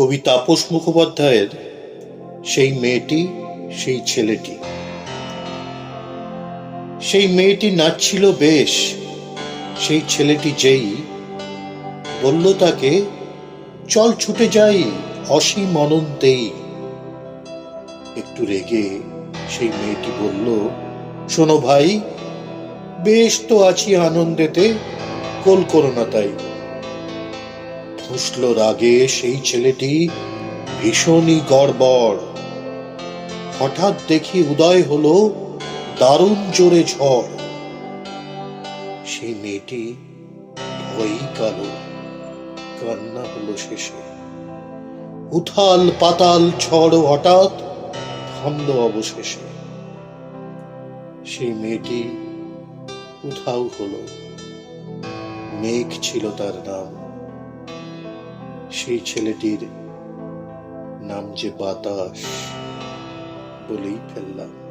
কবি তাপস মুখোপাধ্যায়ের সেই মেয়েটি, সেই ছেলেটি। সেই মেয়েটি নাচছিল বেশ, সেই ছেলেটি যেই বলল তাকে, চল ছুটে যাই, অসীম অনন্তেই। একটু রেগে সেই মেয়েটি বলল, শোনো ভাই, বেশ তো আছি আনন্দেতে কোল করো না তাই। ফুসল রাগে সেই ছেলেটি ভীষণই গড়বড়। হঠাৎ দেখি উদয় হলো দারুণ জোরে ঝড়। সেই মেয়েটি ভয়ই কালো। কান্না হলো শেষে। উথাল পাতাল ঝড় হঠাৎ থামলো অবশেষে। সেই মেয়েটি উধাও হলো। মেঘ ছিল তার নাম। সেই ছেলেটির নাম যে বাতাস বলেই ফেললাম।